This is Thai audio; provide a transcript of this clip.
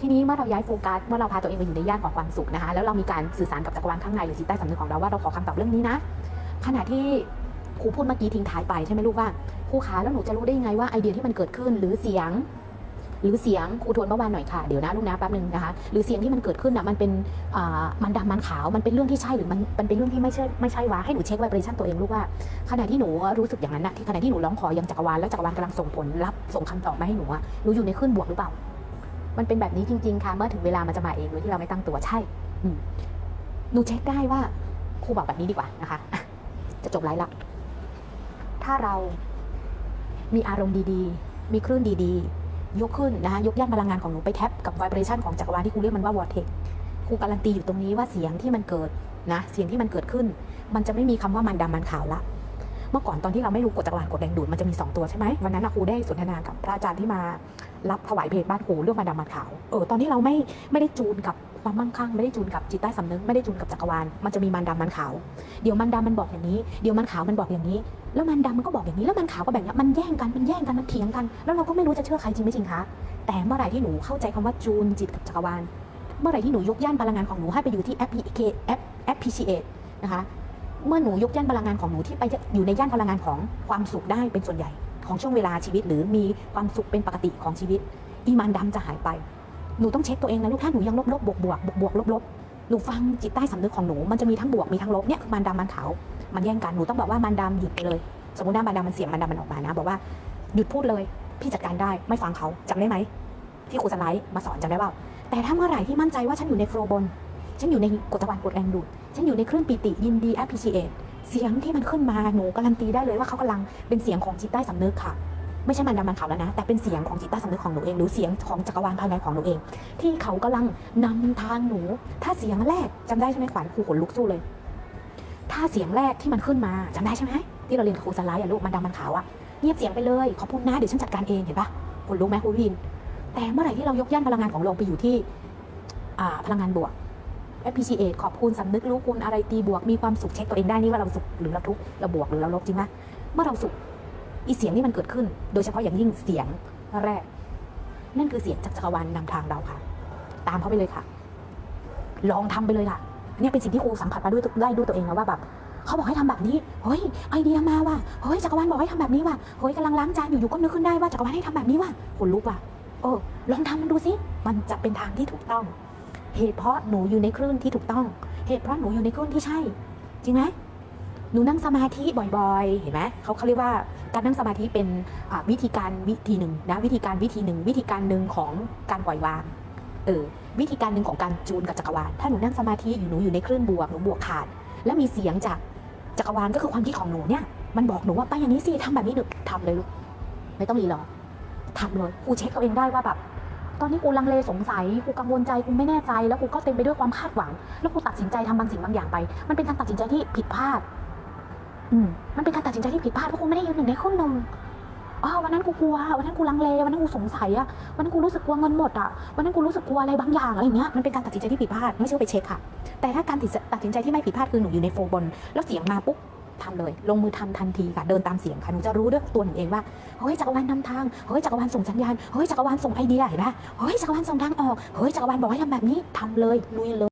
ทีนี้เมื่อเราย้ายโฟกัสเมื่อเราพาตัวเองไปอยู่ในย่านของความสุขนะคะแล้วเรามีการสื่อสารกับจักรวาลข้างในหรือจิตใต้สำนึกของเราว่าเราขอคำตอบเรื่องนี้นะ ขณะที่ครูพูดเมื่อกี้ทิ้งท้ายไปใช่ไหมลูกว่าครูขาแล้วหนูจะรู้ได้ยังไงว่าไอเดียที่มันเกิดขึ้นหรือเสียง หรือเสียงครูทวนเมื่อวานหน่อยค่ะเดี๋ยวนะลูกนะแป๊บนึงนะคะหรือเสียงที่มันเกิดขึ้นอะมันเป็นอ่ามันดำมันขาวมันเป็นเรื่องที่ใช่หรือมันมันเป็นเรื่องที่ไม่ใช่ไม่ใช่วะให้หนูเช็คไวเบรชั่นตัวเองลูกว่าขณะที่หนูรู้สึกอย่างนั้นนะที่ขณะที่หนูร้องขอยังจักรวาลแล้วจักรวาลกำลังส่งผลรับส่งคำตอบมาให้หนูอะหนูอยู่ในคลื่นบวกหรือเปล่า มันเป็นแบบนี้จริง ๆ ค่ะ เมื่อถึงเวลามันจะมาเองโดยที่เราไม่ตั้งตัวใช่หนูเช็คได้ว่าครูบอกแบบนี้ดีกว่านะคะะจะจบไลฟ์ละ ถ้าเรามีอารมณ์ดีๆ มีคลื่นดีๆ ยกขึ้นนะคะยกย่านพลังงานของหนูไปแท็บกับไวเบรชันของจักรวาลที่ครูเรียกมันว่าวอร์เทกครูการันตีอยู่ตรงนี้ว่าเสียงที่มันเกิดนะเสียงที่มันเกิดขึ้น มันจะไม่มีคำว่ามันดำมันขาวละเมื่อก่อนตอนที่เราไม่รู้กฎจักรวาลกฎแรงดูดมันจะมี 2 ตัวใช่ไหมวันนั้นครูได้สนทนากับพระอาจารย์ที่มา รับถวายเพจบ้านครูเรื่องมันดำมันขาวเออตอนที่เราไม่ไม่ได้จูนกับความมั่งคั่งไม่ได้จูนกับจิตใต้สำนึกไม่ได้จูนกับจักรวาลมันจะมีมันดำมันขาวเดี๋ยวมันดำมันบอกอย่างนี้เดี๋ยวมันขาวมันบอกอย่างนี้ แล้วมันดำมันก็บอกอย่างนี้ แล้วมันขาวก็แบบนี้มันแย่งกันมันแย่งกันมันเถียงกัน แล้วเราก็ไม่รู้จะเชื่อใครจริงไม่จริงคะแต่เมื่อไหร่ที่หนูเข้าใจคำว่าจูนจิตกับจักรวาลเมื่อไหร่ที่หนูยกย่านพลังงานของหนูให้ไปอยู่ที่ appreciate appreciate นะคะเมื่อหนูยกย่านพลังงานของหนูที่ไปอยู่ในย่านพลังงานของความสุขได้เป็นส่วนใหญ่ ของช่วงเวลาชีวิต หรือมีความสุขเป็นปกติของชีวิต อีมานดำจะหายไป หนูต้องเช็คตัวเองนะลูกถ้าหนูยังลบลบบวกบวกบวกบวกลบลบหนูฟังจิตใต้สำนึกของหนูมันจะมีทั้งบวกมีทั้งลบเนี่ยคือมันดำมันขาวมันแย่งกันหนูต้องบอกว่ามันดำหยุดไปเลย สมมติว่ามันดำมันเสียงมันดำมันออกมานะ บอกว่าหยุดพูดเลย พี่จัดการได้ไม่ฟังเขาจำได้ไหมที่ครูสไลด์มาสอนจำได้เปล่าแต่ถ้าเมื่อไหร่ที่มั่นใจว่าฉันอยู่ในโฟล์บน ฉันอยู่ในกฎตะวันกฎแรงดูด ฉันอยู่ในคลื่นปีติยินดี appreciate เสียงที่มันขึ้นมาหนูการันตีได้เลยว่าเขากำลังเป็นเสียงของจิตใต้สำนึกค่ะ ไม่ใช่มันดำมันขาวแล้วนะ แต่เป็นเสียงของจิตใต้สำนึกของหนูเอง หรือเสียงของจักรวาลภายในของหนูเอง ที่เขากำลังนำทางหนู ถ้าเสียงแรกจำได้ใช่ไหมขวัญครูขนลุกสู้เลย ถ้าเสียงแรกที่มันขึ้นมาจำได้ใช่ไหมที่เราเรียนครูสไลด์อะลูกมันดำมันขาวอะเงียบเสียงไปเลยขอบคุณนะเดี๋ยวฉันจัดการเองเห็นปะขนลุกไหมครูวินแต่เมื่อไหร่ที่เรายกย่านพลังงานของเราไปอยู่ที่พลังงานบวก appreciate ขอบคุณสำนึกรู้คุณอะไรตีบวกมีความสุขเช็คตัวเองได้นี่ว่าเราสุขหรือเราทุกข์เราบวกหรือเราลบจริงไหมเมื่อเราสุขอีเสียงที่มันเกิดขึ้น โดยเฉพาะอย่างยิ่งเสียงแรก นั่นคือเสียงจากจักรวาลนำทางเราค่ะ ตามเขาไปเลยค่ะ ลองทำไปเลยค่ะเนี่ยเป็นสิ่งที่ครูสัมผัสมาด้วยได้ด้วยตัวเองนะว่าแบบเขาบอกให้ทำแบบนี้เฮ้ยไอเดียมาว่ะเฮ้ยจักรวาลบอกให้ทำแบบนี้ว่ะเฮ้ยกำลังล้างจานอยู่ๆก็นึกขึ้นได้ว่าจักรวาลให้ทำแบบนี้ว่ะขนลุกว่ะเออลองทำมันดูสิมันจะเป็นทางที่ถูกต้อง เหตุเพราะหนูอยู่ในคลื่นที่ถูกต้อง เหตุเพราะหนูอยู่ในคลื่นที่ใช่ จริงไหมหนูนั่งสมาธิบ่อยๆ เห็นไหมเขาเขาเรียกว่าการนั่งสมาธิเป็นวิธีการวิธีหนึ่งนะวิธีการวิธีหนึ่งวิธีการหนึ่งของการปล่อยวางเออวิธีการหนึ่งของการจูนกับจักรวาลถ้าหนูนั่งสมาธิอยู่หนูอยู่ในคลื่นบวกหนูบวกขาด แล้วมีเสียงจากจักรวาลก็คือความคิดของหนูเนี่ยมันบอกหนูว่าไปอย่างนี้สิทำแบบนี้หนูทำเลยลูกไม่ต้องรีรอทำเลยครูเช็คตัวเองได้ว่าแบบ ตอนนี้กูลังเลสงสัยกูกังวลใจกูไม่แน่ใจ แล้วกูก็เต็มไปด้วยความคาดหวัง แล้วกูตัดสินใจทำบางสิ่งบางอย่างไป มันเป็นการตัดสินใจที่ผิดพลาด อืมมันเป็นการตัดสินใจที่ผิดพลาดเพราะกูไม่ได้ยืนหนึ่งในคนหนึ่งอ๋อวันนั้นกูกลัววันนั้นกูลังเลวันนั้นกูสงสัยอะวันนั้นกูรู้สึกกลัวเงินหมดอะวันนั้นกูรู้สึกกลัวอะไรบางอย่างอะไรเงี้ยมันเป็นการตัดสินใจที่ผิดพลาดไม่ใช่ว่าไปเช็คค่ะ แต่ถ้าการตัดสินใจที่ไม่ผิดพลาดคือหนูอยู่ในโฟร์บนแล้วเสียงมาปุ๊บ ทำเลย ลงมือทำทันทีค่ะ เดินตามเสียงค่ะ หนูจะรู้ด้วยตัวหนูเองว่า เฮ้ยจักรวาลนำทาง เฮ้ยจักรวาลส่งสัญญาณ เฮ้ยจักรวาลส่งไอเดียเห็นไหมเฮ้ยจักรวาลส่งทางออก เฮ้ยจักรวาลบอกให้ทำแบบนี้ทำเลยลุยเลย